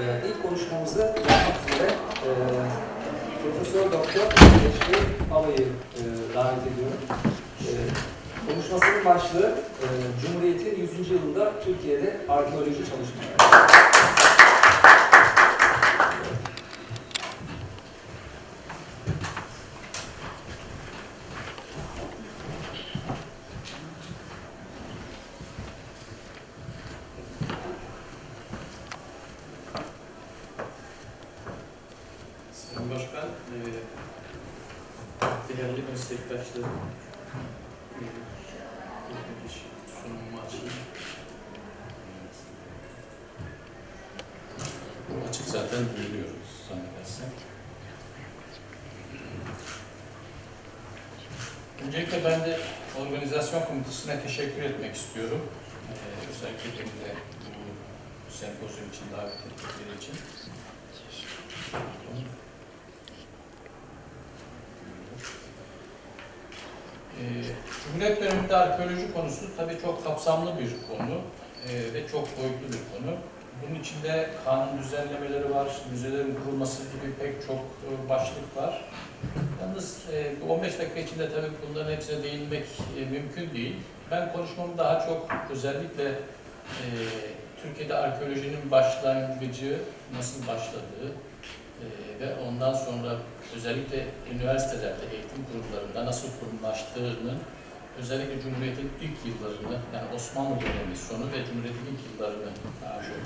Ee, ilk konuşmamızı yapmak üzere e, Profesör Doktor Neşri Alay'ı e, davet ediyorum. E, konuşmasının başlığı e, Cumhuriyet'in 100. yılında Türkiye'de arkeoloji çalışmaları. Değerli meslektaşlarım, sunumumu açayım. Açık zaten duyuruyoruz zannedersem. Öncelikle ben de organizasyon komitesine teşekkür etmek istiyorum. Eee, özellikle beni de bu sempozyum için davet ettikleri için. Cumhuriyet döneminde arkeoloji konusu tabii çok kapsamlı bir konu ee, ve çok boyutlu bir konu. Bunun içinde kanun düzenlemeleri var, müzelerin kurulması gibi pek çok e, başlık var. Yalnız e, bu 15 dakika içinde tabii bunların hepsine değinmek e, mümkün değil. Ben konuşmamı daha çok özellikle e, Türkiye'de arkeolojinin başlangıcı nasıl başladığı e, ve ondan sonra özellikle üniversitelerde, eğitim kurumlarında nasıl kurumlaştığının özellikle Cumhuriyet'in ilk yıllarını, yani Osmanlı dönemi sonu ve Cumhuriyet'in ilk yıllarını daha çok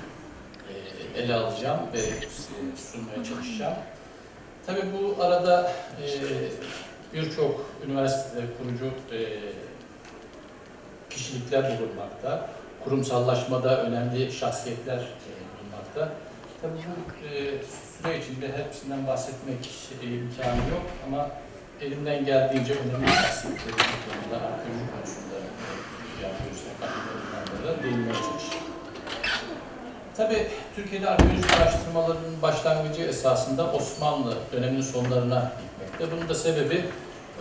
e, ele alacağım ve e, sunmaya çalışacağım. Tabii bu arada e, birçok üniversitede kurucu kişilikler bulunmakta. Kurumsallaşmada önemli şahsiyetler bulunmakta. Tabii bu süre içinde hepsinden bahsetmek e, imkanı yok ama elimden geldiğince önemli bu konuda, arkeoloji konusunda e, yapıyoruz, katkılarından değinmeye çalışacağım. Tabii Türkiye'de arkeolojik araştırmalarının başlangıcı esasında Osmanlı döneminin sonlarına gitmekte. Bunun da sebebi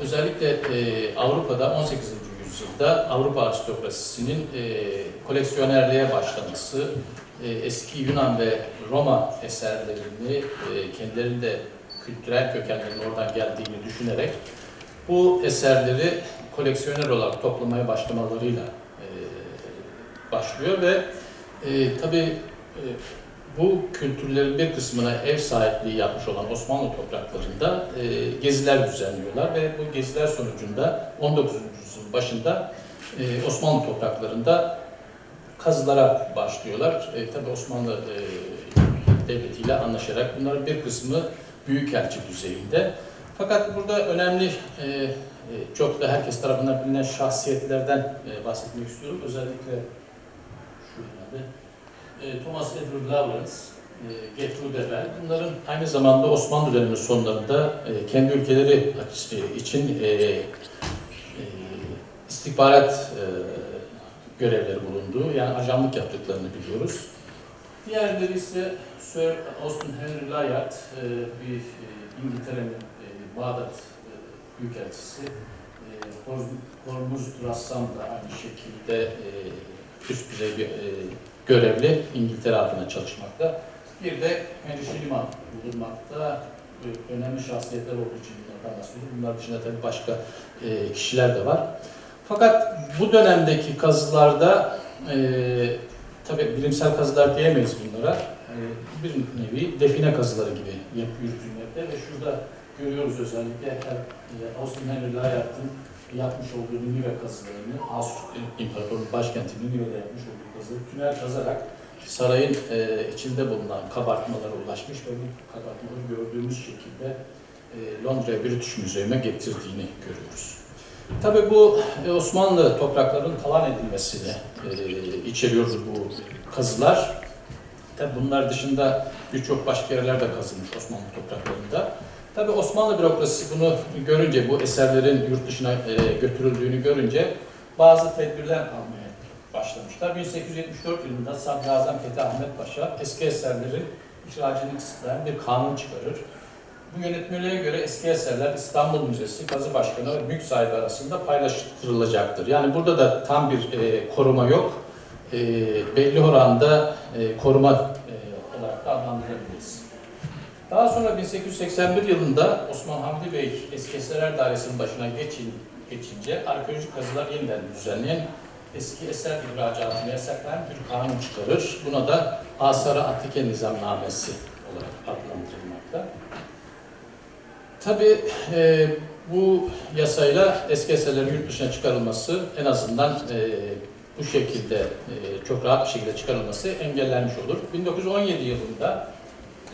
özellikle e, Avrupa'da 18. yüzyılda Avrupa aristokrasisinin e, koleksiyonerliğe başlaması, e, eski Yunan ve Roma eserlerini e, kendilerinde kültürel kökenlerin oradan geldiğini düşünerek bu eserleri koleksiyoner olarak toplamaya başlamalarıyla e, başlıyor ve e, tabii e, bu kültürlerin bir kısmına ev sahipliği yapmış olan Osmanlı topraklarında e, geziler düzenliyorlar ve bu geziler sonucunda 19. yüzyılın başında e, Osmanlı topraklarında kazılara başlıyorlar. E, tabii Osmanlı e, devletiyle anlaşarak bunların bir kısmı büyükelçi düzeyinde. Fakat burada önemli e, e, çok da herkes tarafından bilinen şahsiyetlerden e, bahsetmek istiyorum. Özellikle şu herhalde e, Thomas Edward Lawrence, e, Gertrude Bell. Bunların aynı zamanda Osmanlı dönemi sonlarında e, kendi ülkeleri için e, istihbarat görevleri bulunduğu, yani ajanlık yaptıklarını biliyoruz. Diğerleri ise Sir Austin Henry Layard, bir İngiltere'nin Bağdat e, Büyükelçisi. Hormuz- Rassam da aynı şekilde üst düzey bir görevli İngiltere adına çalışmakta. Bir de Henry Schliemann bulunmakta. E, Önemli şahsiyetler olduğu için bunlardan bahsediyorum. Bunlar dışında tabii başka e, kişiler de var. Fakat bu dönemdeki kazılarda e, tabii bilimsel kazılar diyemeyiz bunlara. E, bir nevi define kazıları gibi yürütülmekte ve şurada görüyoruz özellikle e, Austin Henry Layard'ın yapmış olduğu Ninive kazılarını, Asur İmparatorluğu başkenti Ninive'de yapmış olduğu kazıları tünel kazarak sarayın e, içinde bulunan kabartmalara ulaşmış ve bu kabartmaları gördüğümüz şekilde e, Londra British Müzesi'ne getirdiğini görüyoruz. Tabii bu e, Osmanlı topraklarının talan edilmesini e, içeriyor bu kazılar. Tabii bunlar dışında birçok başka yerler de kazılmış Osmanlı topraklarında. Tabii Osmanlı bürokrasisi bunu görünce, bu eserlerin yurt dışına e, götürüldüğünü görünce bazı tedbirler almaya başlamışlar. 1874 yılında Sadrazam Fethi Ahmet Paşa eski eserlerin ihracını kısıtlayan bir kanun çıkarır. Bu yönetmeliğe göre eski eserler İstanbul Müzesi, Kazı Başkanı ve mülk sahibi arasında paylaştırılacaktır. Yani burada da tam bir e, koruma yok. E, belli oranda e, koruma e, olarak da adlandırabiliriz. Daha sonra 1881 yılında Osman Hamdi Bey Eski Eserler Dairesi'nin başına geçin, geçince arkeolojik kazılar yeniden düzenleyen eski eser ihracatını yasaklayan bir kanun çıkarır. Buna da Asara Atike Nizamnamesi olarak adlandırılmakta. Tabii e, bu yasayla eski eserlerin yurt dışına çıkarılması en azından e, bu şekilde e, çok rahat bir şekilde çıkarılması engellenmiş olur. 1917 yılında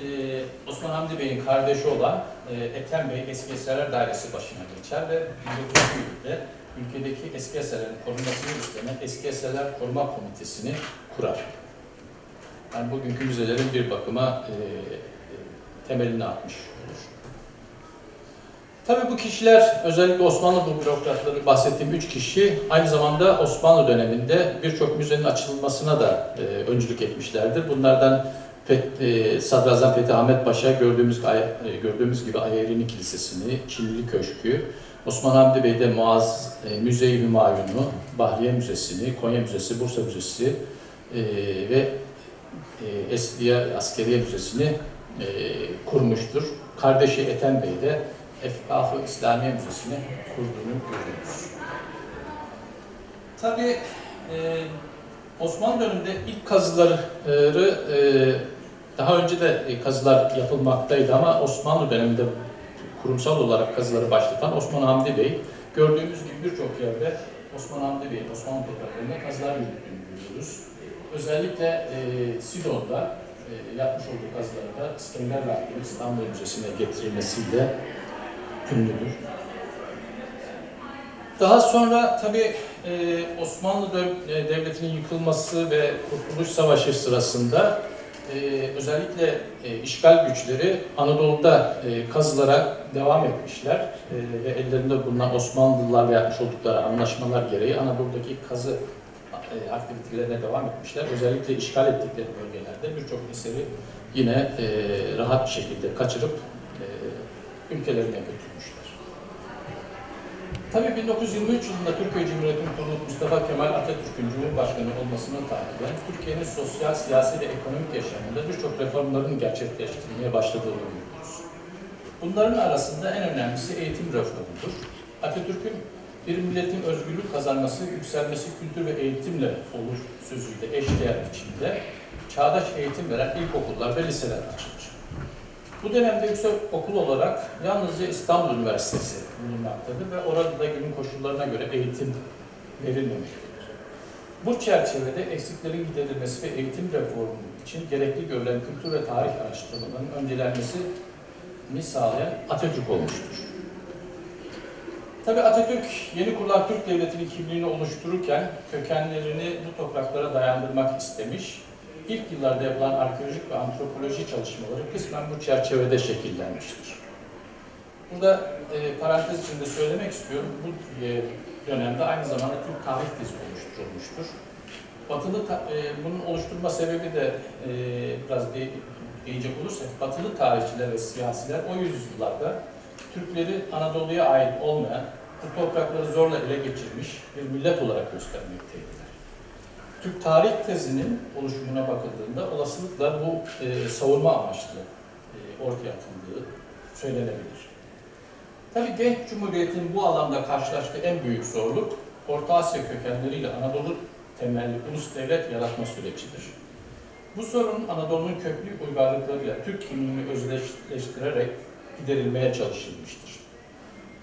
e, Osman Hamdi Bey'in kardeşi olan e, Ethem Bey Eski Eserler Dairesi başına geçer ve 1917'de ülkedeki eski eserlerin korunmasını üstlenen Eski Eserler Koruma Komitesi'ni kurar. Yani bugünkü müzelerin bir bakıma e, e, temelini atmış olur. Tabii bu kişiler, özellikle Osmanlı bürokratları bahsettiğim üç kişi, aynı zamanda Osmanlı döneminde birçok müzenin açılmasına da e, öncülük etmişlerdir. Bunlardan E, Sadrazam Fethi Ahmet Paşa gördüğümüz, e, gördüğümüz gibi Ayarini Kilisesi'ni, Çinli Köşkü, Osman Hamdi Bey de Muaz e, Müze-i Hümayun'u, Bahriye Müzesi'ni, Konya Müzesi, Bursa Müzesi e, ve e, Esliye Askeriye Müzesi'ni kurmuştur. Kardeşi Ethem Bey de Efkaf-ı İslamiye Müzesi'ni kurduğunu görüyoruz. Tabii Osmanlı döneminde ilk kazıları daha önce de e, kazılar yapılmaktaydı ama Osmanlı döneminde kurumsal olarak kazıları başlatan Osman Hamdi Bey gördüğümüz gibi birçok yerde Osman Hamdi Bey'in Osmanlı topraklarında kazılar yürüttüğünü görüyoruz. Özellikle e, Sidon'da e, yapmış olduğu kazılarda İskender Rahmi'nin İstanbul Müzesi'ne getirilmesiyle ünlüdür. Daha sonra tabii e, Osmanlı e, Devleti'nin yıkılması ve Kurtuluş Savaşı sırasında e, özellikle e, işgal güçleri Anadolu'da e, kazılara devam etmişler E, ve ellerinde bulunan Osmanlılarla yapmış oldukları anlaşmalar gereği Anadolu'daki kazı e, aktivitelerine devam etmişler. Özellikle işgal ettikleri bölgelerde birçok eseri yine e, rahat bir şekilde kaçırıp e, ülkelerine götürmüşler. Tabii 1923 yılında Türkiye Cumhuriyeti'nin kurulup Mustafa Kemal Atatürk'ün Cumhurbaşkanı olmasına takiben Türkiye'nin sosyal, siyasi ve ekonomik yaşamında birçok reformların gerçekleştirilmeye başladığını görüyoruz. Bunların arasında en önemlisi eğitim reformudur. Atatürk'ün bir milletin özgürlük kazanması, yükselmesi kültür ve eğitimle olur sözüyle eşdeğer biçimde çağdaş eğitim veren ilkokullar ve liseler açılır. Bu dönemde yüksek okul olarak yalnızca İstanbul Üniversitesi bulunmaktadır ve orada da günün koşullarına göre eğitim verilmemektedir. Bu çerçevede eksiklerin giderilmesi ve eğitim reformu için gerekli görülen kültür ve tarih araştırmalarının öncelenmesini sağlayan Atatürk olmuştur. Tabi Atatürk yeni kurulan Türk Devleti'nin kimliğini oluştururken kökenlerini bu topraklara dayandırmak istemiş. İlk yıllarda yapılan arkeolojik ve antropoloji çalışmaları kısmen bu çerçevede şekillenmiştir. Burada e, parantez içinde söylemek istiyorum. Bu e, dönemde aynı zamanda Türk tarih tezi oluşturulmuştur. Batılı ta- e, bunun oluşturma sebebi de e, biraz de, değinecek olursak batılı tarihçiler ve siyasiler o yüzyıllarda Türkleri Anadolu'ya ait olmayan, bu toprakları zorla ele geçirmiş bir millet olarak göstermekteydiler. Türk tarih tezinin oluşumuna bakıldığında olasılıkla bu e, savunma amaçlı e, ortaya atıldığı söylenebilir. Tabii genç cumhuriyetin bu alanda karşılaştığı en büyük zorluk Orta Asya kökenleriyle Anadolu temelli ulus devlet yaratma sürecidir. Bu sorun Anadolu'nun köklü uygarlıklarıyla Türk kimliğini özdeşleştirerek giderilmeye çalışılmıştır.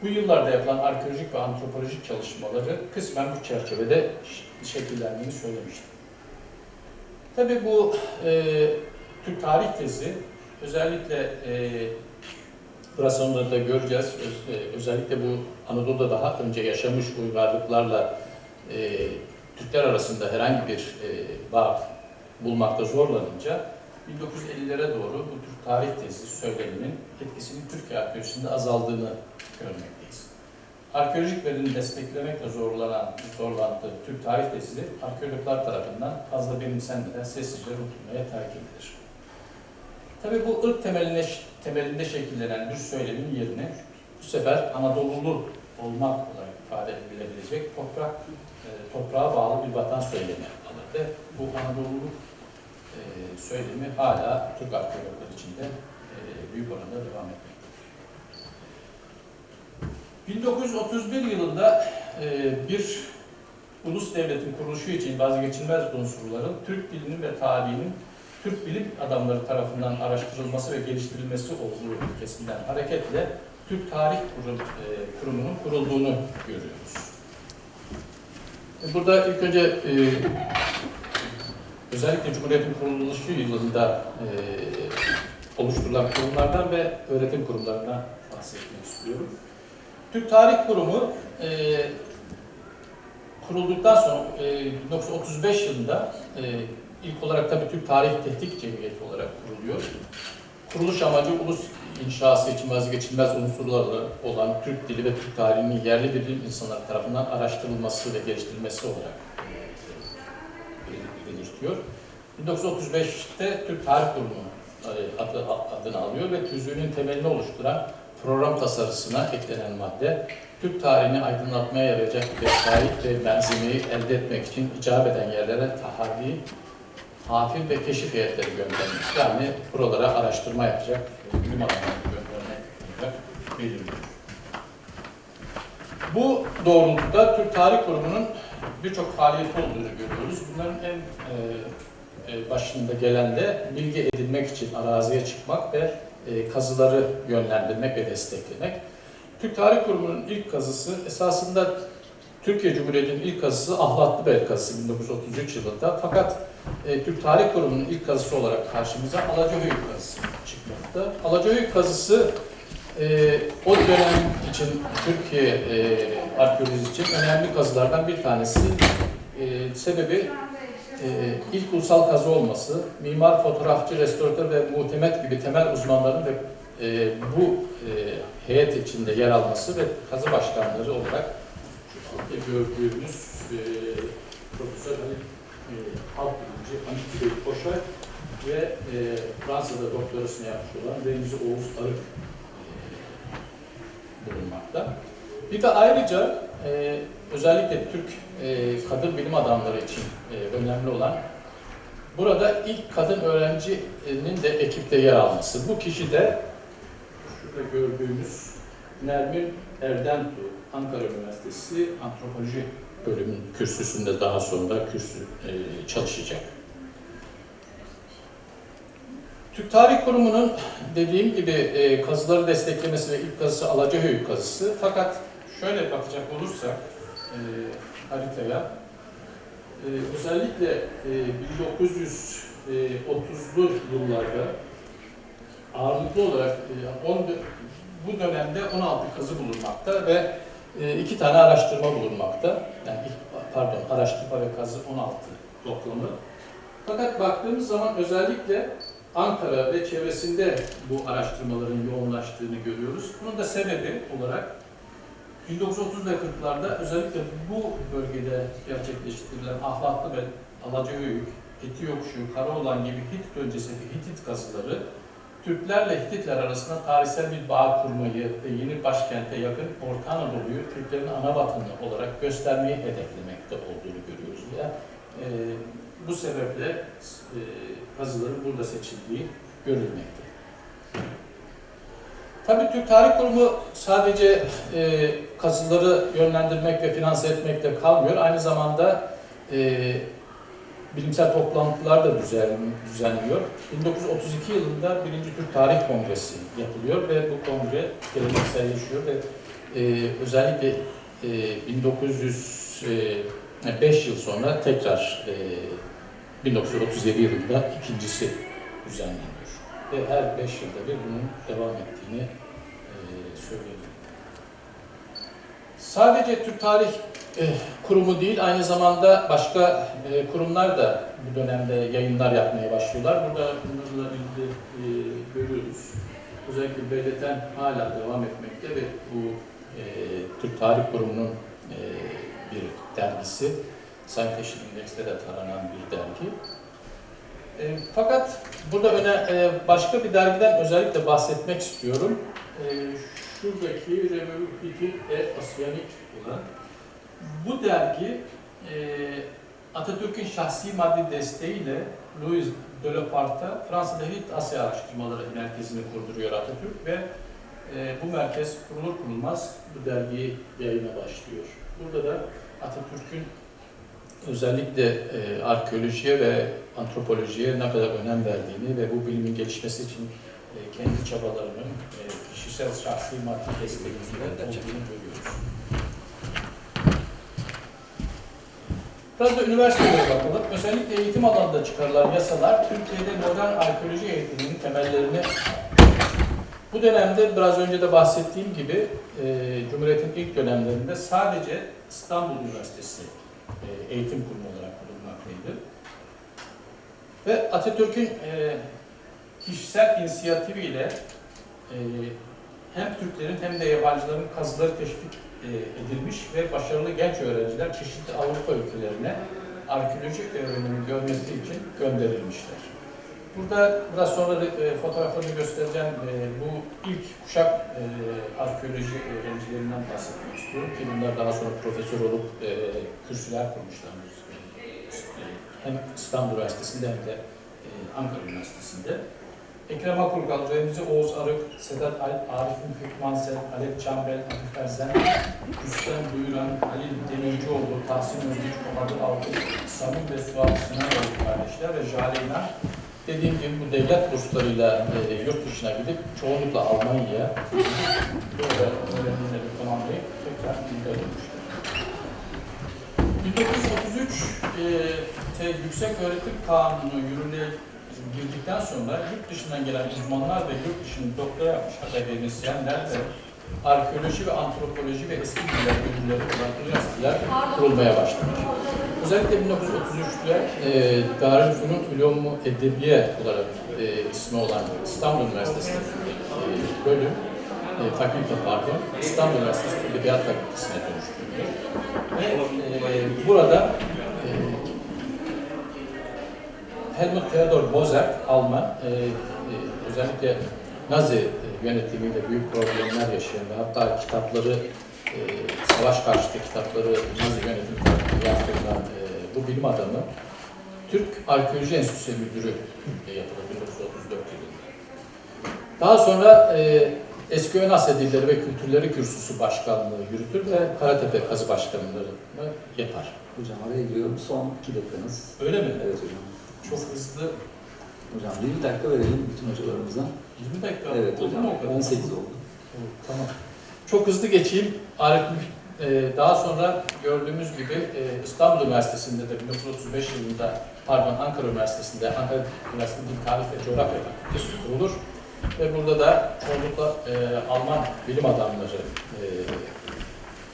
Bu yıllarda yapılan arkeolojik ve antropolojik çalışmaları kısmen bu çerçevede şekillendiğini söylemiştim. Tabii bu e, Türk tarih tezi özellikle e, onları da göreceğiz. Öz- e, Özellikle bu Anadolu'da daha önce yaşamış uygarlıklarla e, Türkler arasında herhangi bir e, bağ bulmakta zorlanınca 1950'lere doğru bu Türk tarih tezi söyleminin etkisinin Türkiye arkeolojisinde azaldığını görmekteyiz. Arkeolojik verinin desteklemekle zorlanan, zorlandığı Türk tarih tezi arkeologlar tarafından fazla benimsenmeden sessizce unutulmaya terk edilir. Tabii bu ırk temeline, temelinde şekillenen bir söylemin yerine bu sefer Anadolulu olmak olarak ifade edilebilecek toprak, e, toprağa bağlı bir vatan söylemi alır ve bu Anadoluluk e, söylemi hala Türk arkeologları içinde e, büyük oranda devam etmekte. 1931 yılında e, bir ulus devletin kuruluşu için vazgeçilmez unsurların Türk dilinin ve tarihinin Türk bilim adamları tarafından araştırılması ve geliştirilmesi olduğu ilkesinden hareketle Türk Tarih Kurum, e, Kurumu'nun kurulduğunu görüyoruz. E, Burada ilk önce e, özellikle Cumhuriyet'in kuruluşu yılında e, oluşturulan kurumlardan ve öğretim kurumlarından bahsetmek istiyorum. Türk Tarih Kurumu e, kurulduktan sonra e, 1935 yılında e, ilk olarak tabii Türk Tarih Tetkik Cemiyeti olarak kuruluyor. Kuruluş amacı ulus inşası için vazgeçilmez unsurları olan Türk dili ve Türk tarihinin yerli bilim insanları tarafından araştırılması ve geliştirilmesi olarak belirtiyor. 1935'te Türk Tarih Kurumu e, adı, adını alıyor ve tüzüğünün temelini oluşturan program tasarısına eklenen madde, Türk tarihini aydınlatmaya yarayacak vesayet ve benzemeyi elde etmek için icap eden yerlere taharri, hafif ve keşif heyetleri göndermek. Yani buralara araştırma yapacak, bilim adamlarını göndermek olarak belirliyor. Bu doğrultuda Türk Tarih Kurumu'nun birçok faaliyeti olduğunu görüyoruz. Bunların en e, e, başında gelen de bilgi edinmek için araziye çıkmak ve e, kazıları yönlendirmek ve desteklemek. Türk Tarih Kurumu'nun ilk kazısı esasında Türkiye Cumhuriyeti'nin ilk kazısı Ahlatlıbel kazısı 1933 yılında. Fakat e, Türk Tarih Kurumu'nun ilk kazısı olarak karşımıza Alacahöyük kazısı çıkmakta. Alacahöyük kazısı e, o dönem için Türkiye e, arkeolojisi için önemli kazılardan bir tanesi. E, sebebi e, ilk ulusal kazı olması, mimar, fotoğrafçı, restoratör ve muhtemet gibi temel uzmanların ve e, bu e, heyet içinde yer alması ve kazı başkanları olarak şu gördüğümüz e, Profesör Ali e, Halk Bilimci Hamit Bey Koşar ve e, Fransa'da doktorasını yapmış olan Remzi Oğuz Arık e, bulunmakta. Bir de ayrıca e, özellikle Türk e, kadın bilim adamları için e, önemli olan burada ilk kadın öğrencinin de ekipte yer alması. Bu kişi de şurada gördüğümüz Nermin Erdentu, Ankara Üniversitesi Antropoloji bölümün kürsüsünde daha sonra kürsü e, çalışacak. Türk Tarih Kurumu'nun dediğim gibi e, kazıları desteklemesi ve ilk kazısı Alacahöyük kazısı. Fakat şöyle bakacak olursak e, haritaya e, özellikle e, 1930'lu yıllarda ağırlıklı olarak e, on, bu dönemde 16 kazı bulunmakta ve e, iki tane araştırma bulunmakta. Yani pardon araştırma ve kazı 16 toplamı. Fakat baktığımız zaman özellikle Ankara ve çevresinde bu araştırmaların yoğunlaştığını görüyoruz. Bunun da sebebi olarak 1930 ve 40'larda özellikle bu bölgede gerçekleştirilen Ahlatlı ve Alacahöyük, Etiyokşu, Karaoğlan gibi Hitit öncesi Hitit kazıları Türklerle Hititler arasında tarihsel bir bağ kurmayı ve yeni başkente yakın Orta Anadolu'yu Türklerin ana vatanı olarak göstermeyi hedeflemekte olduğunu görüyoruz. Ya, e, bu sebeple e, kazıların burada seçildiği görülmekte. Tabii Türk Tarih Kurumu sadece e, kazıları yönlendirmek ve finanse etmekle kalmıyor. Aynı zamanda e, bilimsel toplantılar da düzen, düzenliyor. 1932 yılında 1. Türk Tarih Kongresi yapılıyor ve bu kongre gelenekselleşiyor ve e, özellikle e, 1905 yıl sonra tekrar e, 1937 yılında ikincisi düzenleniyor. Ve her 5 yılda bir bunun devam ettiğini e, söyleyelim. Sadece Türk Tarih e, Kurumu değil, aynı zamanda başka e, kurumlar da bu dönemde yayınlar yapmaya başlıyorlar. Burada bunlarla ilgili e, görüyoruz. Özellikle Beyletten hala devam etmekte ve bu Türk Tarih Kurumu'nun bir dergisi. Teşhir İndeks'te de taranan bir dergi. E, fakat burada öne, e, başka bir dergiden özellikle bahsetmek istiyorum. E, şuradaki Revue Hitit et Asyanik olan bu dergi e, Atatürk'ün şahsi maddi desteğiyle Louis de Le Parc'ta Fransa'da Hint Asya Araştırmaları Merkezi'ni kurduruyor Atatürk ve e, bu merkez kurulur kurulmaz bu dergiyi yayına başlıyor. Burada da Atatürk'ün özellikle e, arkeolojiye ve antropolojiye ne kadar önem verdiğini ve bu bilimin gelişmesi için e, kendi çabalarının e, kişisel şahsi maddi desteğinde olduğunu görüyoruz. Biraz da üniversitelere bakalım. Özellikle eğitim alanında çıkarılan yasalar Türkiye'de modern arkeoloji eğitiminin temellerini bu dönemde biraz önce de bahsettiğim gibi e, Cumhuriyet'in ilk dönemlerinde sadece İstanbul Üniversitesi e, eğitim kurumu olarak kurulmaktaydı. Ve Atatürk'ün e, kişisel inisiyatifiyle e, hem Türklerin hem de yabancıların kazıları teşvik edilmiş ve başarılı genç öğrenciler çeşitli Avrupa ülkelerine arkeoloji öğrenimi görmesi için gönderilmişler. Burada biraz sonra e, fotoğraflarını göstereceğim e, bu ilk kuşak e, arkeoloji öğrencilerinden bahsetmek istiyorum ki bunlar daha sonra profesör olup e, kürsüler kurmuşlar. E, hem İstanbul Üniversitesi'nde hem de e, Ankara Üniversitesi'nde. Ekrem Akurgal, Remzi Oğuz Arık, Sedat Alp, Arif Müfit Mansel, Alep Çambel, Arif Erzen, Rüstem Duyuran, Halil Demircioğlu, Tahsin Özgüç, Bahadır Altın, Samim ve Suat Sınavoğlu kardeşler ve Jaleyna dediğim gibi bu devlet burslarıyla e, yurt dışına gidip çoğunlukla Almanya'ya böyle öğrenimleri tamamlayıp tekrar ülkeye dönmüşler. 1933 e, Yüksek Öğretim Kanunu yürürlüğe girdikten sonra yurt dışından gelen uzmanlar ve yurt dışında doktora yapmış akademisyenler de arkeoloji ve antropoloji ve eski diller bölümleri olan üniversiteler kurulmaya başlamış. Özellikle 1933'te e, Darülfünun Ulumu Edebiye olarak e, ismi olan İstanbul Üniversitesi e, bölüm, e, fakülte pardon, İstanbul Üniversitesi Edebiyat Fakültesine dönüştürüldü. Ve e, burada e, Helmut Theodor Bozek, Alman, e, e, özellikle Nazi yönetimiyle büyük problemler yaşayan ve hatta kitapları, e, savaş karşıtı kitapları Nazi yönetim tarafından yaptırılan e, bu bilim adamı, Türk Arkeoloji Enstitüsü Müdürü e, yapıldı 1934 yılında. Daha sonra e, Eski Ön Asya Dilleri ve Kültürleri Kürsüsü Başkanlığı yürütür ve Karatepe Kazı Başkanlığı'nı yapar. Hocam araya giriyorum. Son iki dakikanız. Öyle mi? Evet hocam. Çok hızlı. Hocam 20 dakika verelim bütün hocalarımıza. 20 dakika Evet oldu hocam. mu o kadar? 18 oldu. Evet, Tamam. Çok hızlı geçeyim. Arif e, daha sonra gördüğümüz gibi e, İstanbul Üniversitesi'nde de 1935 yılında, pardon Ankara Üniversitesi'nde, Ankara Üniversitesi Dil Tarih ve Coğrafya Fakültesi kurulur. Ve burada da çoğunlukla e, Alman bilim adamları e,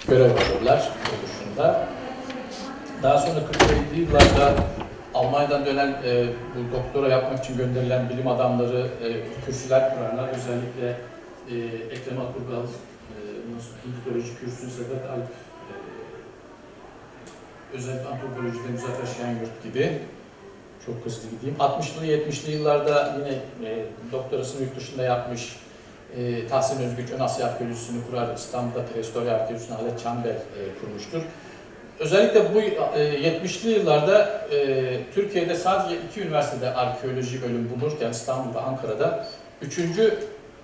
görev alırlar oluşunda. Daha sonra 40'lı yıllarda Almanya'dan dönen e, bu doktora yapmak için gönderilen bilim adamları e, kürsüler kurarlar. Özellikle e, Ekrem Akurgal, sonra Hidroloji Kürsü, Sedat Alp, e, özellikle antropolojide Muzaffer Şenyurt gibi çok hızlı gideyim. 60'lı 70'li yıllarda yine e, doktorasını yurt dışında yapmış e, Tahsin Özgüç Ön Asya Arkeolojisi'ni kurar. İstanbul'da Prehistorya Arkeolojisi'ni Halet Çambel e, kurmuştur. Özellikle bu e, 70'li yıllarda e, Türkiye'de sadece iki üniversitede arkeoloji bölümü bulunurken İstanbul'da, Ankara'da üçüncü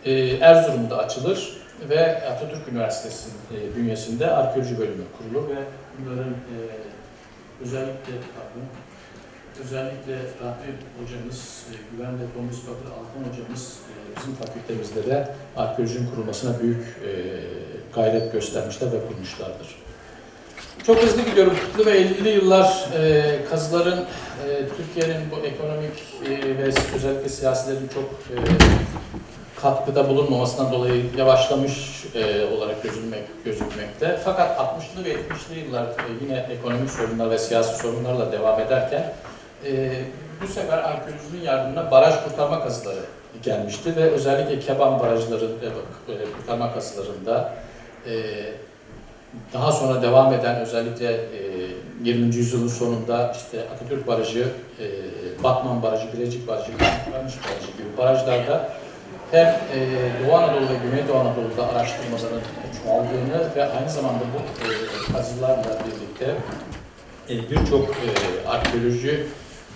e, Erzurum'da açılır ve Atatürk Üniversitesi e, bünyesinde arkeoloji bölümü kurulur ve bunların e, özellikle pardon, özellikle Rahmi hocamız, e, Güven ve Domuz Bakır Altan hocamız e, bizim fakültemizde de arkeolojinin kurulmasına büyük e, gayret göstermişler ve kurmuşlardır. Çok hızlı gidiyorum. 40'lı ve 50'li yıllar e, kazıların e, Türkiye'nin bu ekonomik e, ve özellikle siyasilerin çok e, katkıda bulunmamasından dolayı yavaşlamış e, olarak gözükmek, gözükmekte. Fakat 60'lı ve 70'li yıllar e, yine ekonomik sorunlar ve siyasi sorunlarla devam ederken e, bu sefer arkeolojinin yardımına baraj kurtarma kazıları gelmişti ve özellikle Keban barajları e, kurtarma kazılarında e, daha sonra devam eden özellikle e, 20. yüzyılın sonunda işte Atatürk Barajı, e, Batman Barajı, Bilecik Barajı, Kamış Barajı gibi barajlarda hem e, Doğu Anadolu ve Güneydoğu Anadolu'da araştırmaların çoğaldığını ve aynı zamanda bu e, kazılarla birlikte e, birçok e, arkeoloji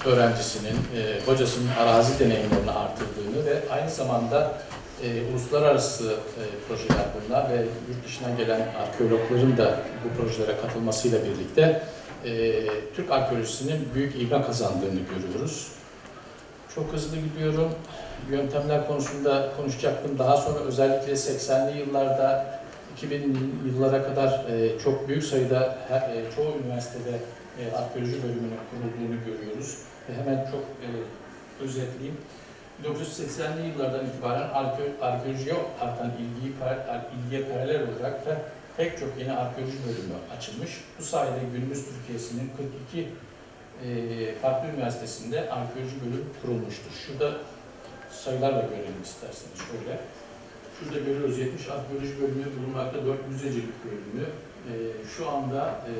öğrencisinin, e, hocasının arazi deneyimlerini artırdığını ve aynı zamanda e, uluslararası e, projeler bunlar ve yurt dışından gelen arkeologların da bu projelere katılmasıyla birlikte e, Türk arkeolojisinin büyük ivme kazandığını görüyoruz. Çok hızlı gidiyorum. Yöntemler konusunda konuşacaktım. Daha sonra özellikle 80'li yıllarda 2000'li yıllara kadar e, çok büyük sayıda e, çoğu üniversitede e, arkeoloji bölümünün kurulduğunu görüyoruz. Ve hemen çok e, özetleyeyim. 1980'li yıllardan itibaren arke- arkeolojiye artan ilgiyi, ilgiye paralel olarak da pek çok yeni arkeoloji bölümü açılmış. Bu sayede günümüz Türkiye'sinin 42 e, farklı üniversitesinde arkeoloji bölümü kurulmuştur. Şurada sayılarla görelim isterseniz şöyle. Şurada görüyoruz 70 arkeoloji bölümü bulunmakta, 4 müzecilik bölümü. E, şu anda e,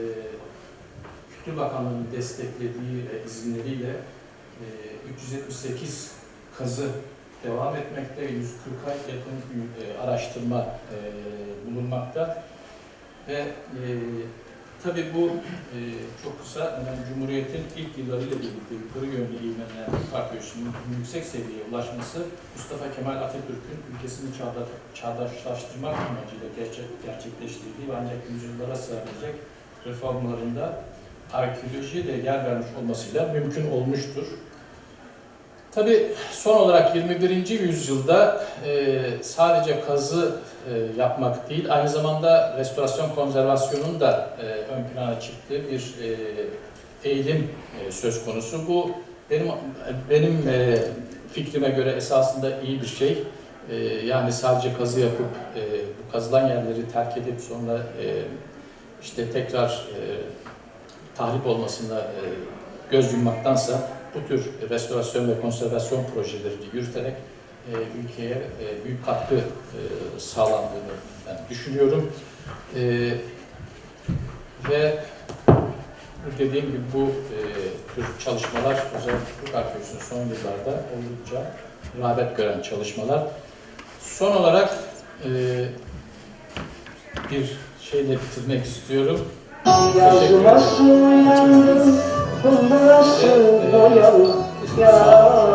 Kültür Bakanlığı'nın desteklediği ve izinleriyle e, 378 kazı devam etmekte, 140'a yakın e, araştırma e, bulunmakta. Ve e, tabii bu e, çok kısa, yani Cumhuriyet'in ilk yıllarıyla birlikte yukarı yönlü ivmelenen Türk arkeolojisinin yüksek seviyeye ulaşması, Mustafa Kemal Atatürk'ün ülkesini çağda, çağdaşlaştırmak amacıyla gerçek, gerçekleştirdiği ve ancak yüzyıllara sığabilecek reformlarında arkeolojiye de yer vermiş olmasıyla mümkün olmuştur. Tabii son olarak 21. yüzyılda e, sadece kazı e, yapmak değil, aynı zamanda restorasyon konservasyonun da e, ön plana çıktığı bir e, eğilim söz konusu. Bu benim benim fikrime göre esasında iyi bir şey. Yani sadece kazı yapıp bu kazılan yerleri terk edip sonra işte tekrar tahrip olmasına e, göz yummaktansa bu tür restorasyon ve konservasyon projelerini yürüterek e, ülkeye e, büyük katkı e, sağlandığını ben düşünüyorum. E, ve dediğim gibi bu e, tür çalışmalar özellikle Türk arkeolojisinin son yıllarda oldukça rağbet gören çalışmalar. Son olarak e, bir şeyle bitirmek istiyorum. Teşekkür ederim. Çok